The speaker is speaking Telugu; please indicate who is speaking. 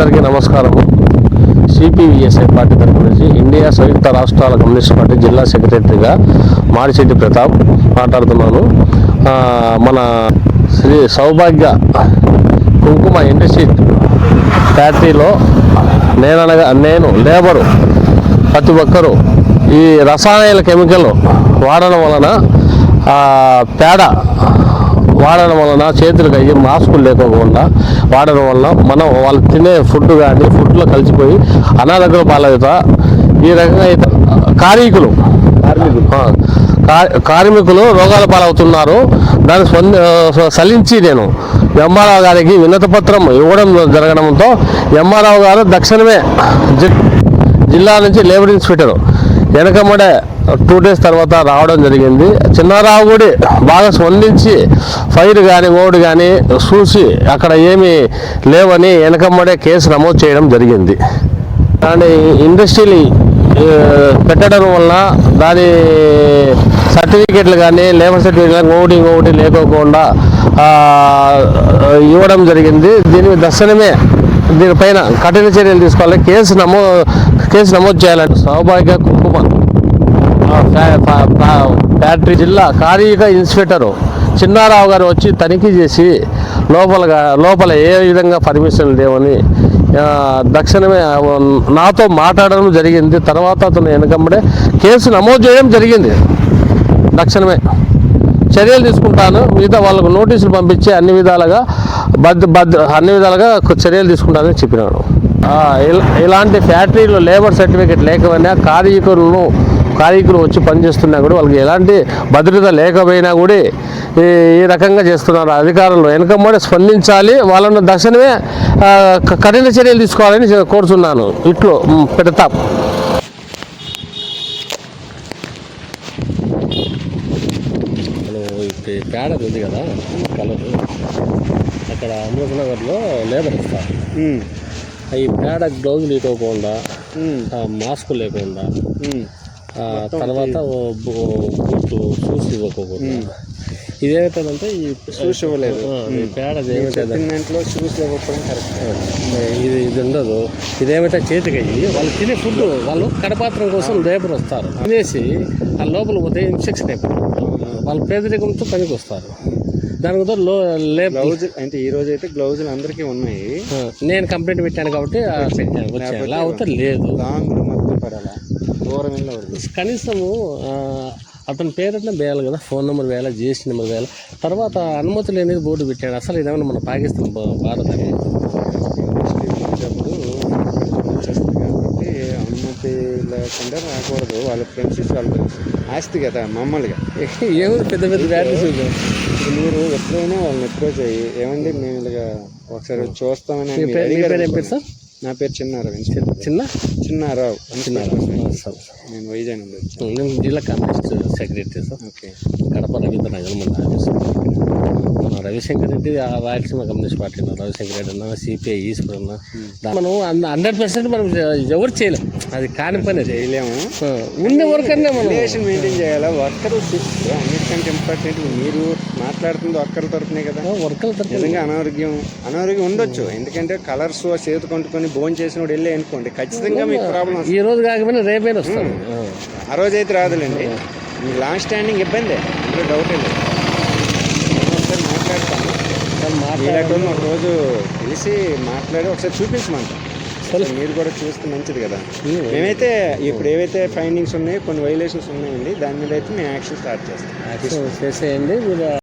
Speaker 1: అందరికీ నమస్కారం. సిపివిఎస్ఐ పార్టీ తరఫు నుంచి ఇండియా సంయుక్త రాష్ట్రాల కమ్యూనిస్ట్ పార్టీ జిల్లా సెక్రటరీగా మాడిశెట్టి ప్రతాప్ మాట్లాడుతున్నాను. మన శ్రీ సౌభాగ్య కుంకుమ ఇండస్ట్రీ ఫ్యాక్టరీలో నేననగా నేను లేబరు ప్రతి ఒక్కరూ ఈ రసాయన కెమికల్ వాడడం వలన పేడ వాడడం వలన చేతులకు అయ్యి మాస్కులు లేకోకుండా వాడడం వలన మనం వాళ్ళు తినే ఫుడ్ కానీ ఫుడ్లో కలిసిపోయి అనారోగ్య పాలవుతా ఈ రకంగా అయితే కార్మికులు. ఆ, కా- కార్మికులు రోగాల పాలవుతున్నారు. దాన్ని స్పంద సలించి నేను. ఎంఆర్ఆవు గారికి వినతి పత్రం ఇవ్వడం జరగడంతో ఎంఆర్ఆవు గారు తక్షణమే జి- జిల్లా నుంచి లేబర్ ఇన్స్పెక్టర్. వెనకమ్మడే టూ డేస్ తర్వాత రావడం జరిగింది. చిన్నారావు కూడా బాగా స్పందించి ఫైర్ కానీ ఓడు కానీ చూసి అక్కడ ఏమీ లేవని వెనకమ్మడే కేసు నమోదు చేయడం జరిగింది. దాని ఇండస్ట్రీని పెట్టడం వలన దాని సర్టిఫికెట్లు కానీ లేబర్ సర్టిఫికెట్ కానీ ఒకటి ఒకటి లేకోకుండా ఇవ్వడం జరిగింది. దీని దర్శనమే దీనిపైన కఠిన చర్యలు తీసుకోవాలి. కేసు నమో కేసు నమోదు చేయాలంటే సౌభాగ్య బ్యాటరీ జిల్లా కార్యక ఇన్స్పెక్టరు చిన్నారావు గారు వచ్చి తనిఖీ చేసి లోపలగా లోపల ఏ విధంగా పర్మిషన్ లేవని దక్షిణమే నాతో మాట్లాడడం జరిగింది. తర్వాత అతను వెనకమ్మడే కేసు నమోదు చేయడం జరిగింది. దక్షిణమే చర్యలు తీసుకుంటాను. మిగతా వాళ్ళకు నోటీసులు పంపించి అన్ని విధాలుగా భద్ర బద్ద అన్ని విధాలుగా చర్యలు తీసుకుంటానని చెప్పినాడు. ఇలా- ఇలాంటి ఫ్యాక్టరీలో లేబర్ సర్టిఫికేట్ లేకపోయినా కార్మికులను కార్మికులు వచ్చి పనిచేస్తున్నా కూడా వాళ్ళకి ఎలాంటి భద్రత లేకపోయినా కూడా ఈ ఈ రకంగా చేస్తున్నారు. అధికారులు వెనకమ్మడి స్పందించాలి. వాళ్ళను దర్శనమే కఠిన చర్యలు తీసుకోవాలని కోరుతున్నాను. ఇట్లు పెడతాం. ఇప్పుడు పేడ ఉంది కదా కలర్. అక్కడ అమృతనగర్లో లేబర్ ఇస్తారు. ఈ పేడ గ్లౌజ్ లేకోకుండా మాస్క్ లేకుండా తర్వాత బూట్లు షూస్ ఇవ్వకోకుండా ఇదేమవుతుందంటే ఈ
Speaker 2: షూస్ ఇవ్వలేదు.
Speaker 1: పేడ
Speaker 2: దాంట్లో షూస్ ఇవ్వకపోవడం కరెక్ట్
Speaker 1: ఇది ఇది ఉండదు. ఇదేమైతే చేతికి అయ్యి వాళ్ళు తినే ఫుడ్ వాళ్ళు కడపాత్రం కోసం లేబర్ వస్తారు. తినేసి ఆ లోపల పోతే ఇన్ఫెక్షన్ అయిపోతుంది వాళ్ళు పేదరికంతో పనికి వస్తారు. దాని గురించి లో
Speaker 2: గ్లౌజ్ అంటే ఈ రోజు అయితే గ్లౌజులు అందరికీ ఉన్నాయి.
Speaker 1: నేను కంప్లైంట్ పెట్టాను కాబట్టి పెట్టాను లేదు.
Speaker 2: లాంగ్ మొత్తం పడాలా?
Speaker 1: కనీసము అతని పేరున వేయాలి కదా ఫోన్ నెంబర్ వేయాలి జిఎస్టీ నెంబర్ వేయాలి. తర్వాత అనుమతి లేనిది బోర్డు పెట్టాడు. అసలు ఇదేమన్నా మన పాకిస్తాన్ భారత్ అని
Speaker 2: కాబట్టి అనుమతి లేకుండా రాకూడదు. వాళ్ళ ఫ్రెండ్షిప్ వాళ్ళ ఆస్తి కదా మామూలుగా.
Speaker 1: ఏముంది పెద్ద పెద్ద బ్యాటరీస్
Speaker 2: మీరు ఎప్పుడైనా వాళ్ళని అప్రోచ్ అయ్యి ఏమండి మేము ఇలాగా ఒకసారి చూస్తామని
Speaker 1: సార్?
Speaker 2: నా పేరు చిన్నారావు
Speaker 1: చిన్న?
Speaker 2: చిన్నారావు
Speaker 1: చిన్నారావు. సార్
Speaker 2: నేను వైజాగ్ నుండి
Speaker 1: నేను జిల్లా communist secretary sir.
Speaker 2: Okay.
Speaker 1: Kadapa Ravindra Nagar మన ఆఫీస్ మన రవిశంకర్ రెడ్డి ఆ రాయలసీమ కమ్యూనిస్ట్ పార్టీ రవిశంకర్ రెడ్డి అన్న సిపిఐ ఈశ్వర్ అన్న దా- మనం హండ్రెడ్ పర్సెంట్ మనం ఎవరు చేయలేం. అది కాని పని
Speaker 2: చేయలేము.
Speaker 1: ఉన్న వరకన్నా మనం
Speaker 2: రిలేషన్ మెయింటైన్ చేయాలా? వర్కర్ అన్నిటికంటే ఇంపార్టెంట్ మీరు మాట్లాడుతుంది వర్కర్ తరపునే కదా.
Speaker 1: వర్కర్ల తరపున.
Speaker 2: నిజంగా అనారోగ్యం అనారోగ్యం ఉండొచ్చు. ఎందుకంటే కలర్స్ చేతి కొంటుకొని భోజనం చేసినోడు వెళ్ళి అనుకోండి ఖచ్చితంగా మీకు ప్రాబ్లం వస్తుంది.
Speaker 1: ఈ రోజు కాకపోయినా రేపైనా వస్తాను
Speaker 2: ఆ రోజు అయితే రాదులేండి. మీకు లాస్ట్ స్టాండింగ్ ఇబ్బందే. ఇందులో డౌట్ లేదు. ఒకసారి మాట్లాడతాను. వీళ్ళటోళ్ళు ఒక రోజు కలిసి మాట్లాడి ఒకసారి చూపించమంట మీరు కూడా చూస్తే మంచిది కదా. మేమైతే ఇప్పుడు ఏవైతే ఫైండింగ్స్ ఉన్నాయో కొన్ని వైలేషన్స్ ఉన్నాయండి దాని మీద అయితే మేము యాక్షన్ స్టార్ట్ చేస్తాం.
Speaker 1: చేసేయండి. మీరు